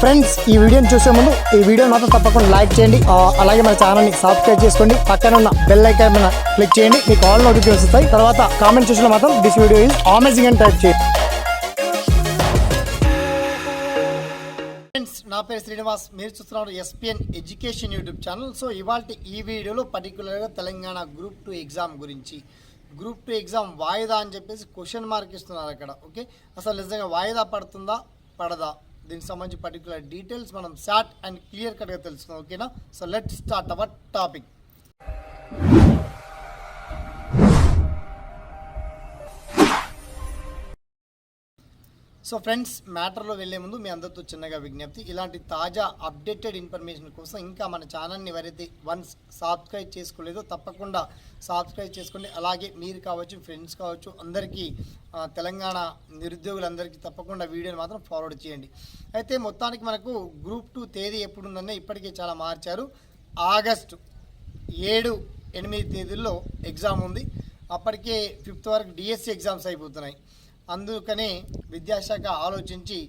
Friends ఈ వీడియోని చూసే ముందు ఈ వీడియో మాత్రం తప్పకుండా లైక్ చేయండి. అలాగే మన ఛానల్ని సబ్స్క్రైబ్ చేసుకోండి. పక్కన ఉన్న బెల్ ఐకాన్ మీద క్లిక్ చేయండి. మీకు ఆల్ నోటిఫికేషన్ వస్తాయి. తర్వాత కామెంట్ చూసిన మాత్రం దిస్ వీడియో ఈజ్ అమేజింగ్ అని టైప్ చేయండి. ఫ్రెండ్స్ నా పేరు శ్రీనివాస్. మీరు చూస్తున్నారు SPN education YouTube channel so ఇవాళ ఈ వీడియోలో పర్టికులర్గా తెలంగాణ గ్రూప్ టూ ఎగ్జామ్ గురించి. గ్రూప్ టూ ఎగ్జామ్ వాయిదా అని చెప్పేసి క్వశ్చన్ మార్క్ ఇస్తున్నారు అక్కడ. ఓకే అసలు నిజంగా వాయిదా పడుతుందా? పడదా? దీనికి సంబంధించి పర్టికులర్ డీటెయిల్స్ మనం షార్ట్ అండ్ క్లియర్ కట్గా తెలుసుకుందాం ఓకేనా so let start our topic so friends మ్యాటర్లో వెళ్ళే ముందు మీ అందరితో చిన్నగా విజ్ఞప్తి ఇలాంటి తాజా అప్డేటెడ్ ఇన్ఫర్మేషన్ కోసం ఇంకా మన ఛానల్ని ఎవరైతే వన్స్ సబ్స్క్రైబ్ చేసుకోలేదో తప్పకుండా సబ్స్క్రైబ్ చేసుకోండి. అలాగే మీరు కావచ్చు ఫ్రెండ్స్ కావచ్చు అందరికీ తెలంగాణ నిరుద్యోగులందరికీ తప్పకుండా వీడియోని మాత్రం ఫార్వర్డ్ చేయండి. అయితే మొత్తానికి మనకు గ్రూప్ టూ తేదీ ఎప్పుడుందనే ఇప్పటికే చాలా మార్చారు. ఆగస్టు ఏడు ఎనిమిది తేదీల్లో ఎగ్జామ్ ఉంది. అప్పటికే ఫిఫ్త్ వరకు డిఎస్సి ఎగ్జామ్స్ అయిపోతున్నాయి. అందుకనే విద్యాశాఖ ఆలోచించి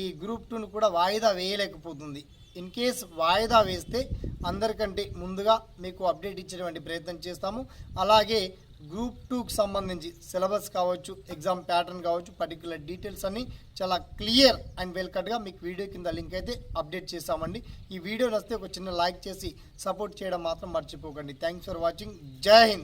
ఈ గ్రూప్ టూను కూడా వాయిదా వేయలేకపోతుంది. ఇన్ కేస్ వాయిదా వేస్తే అందరికంటే ముందుగా మీకు అప్డేట్ ఇచ్చేటువంటి ప్రయత్నం చేస్తాము. అలాగే గ్రూప్ టూకి సంబంధించి సిలబస్ కావచ్చు ఎగ్జామ్ ప్యాటర్న్ కావచ్చు పర్టికులర్ డీటెయిల్స్ అన్ని చాలా క్లియర్ అండ్ వెల్ కట్గా మీకు వీడియో కింద లింక్ అయితే అప్డేట్ చేస్తామండి. ఈ వీడియో నస్తే ఒక చిన్న లైక్ చేసి సపోర్ట్ చేయడం మాత్రం మర్చిపోకండి. Thanks for watching. జై హింద్.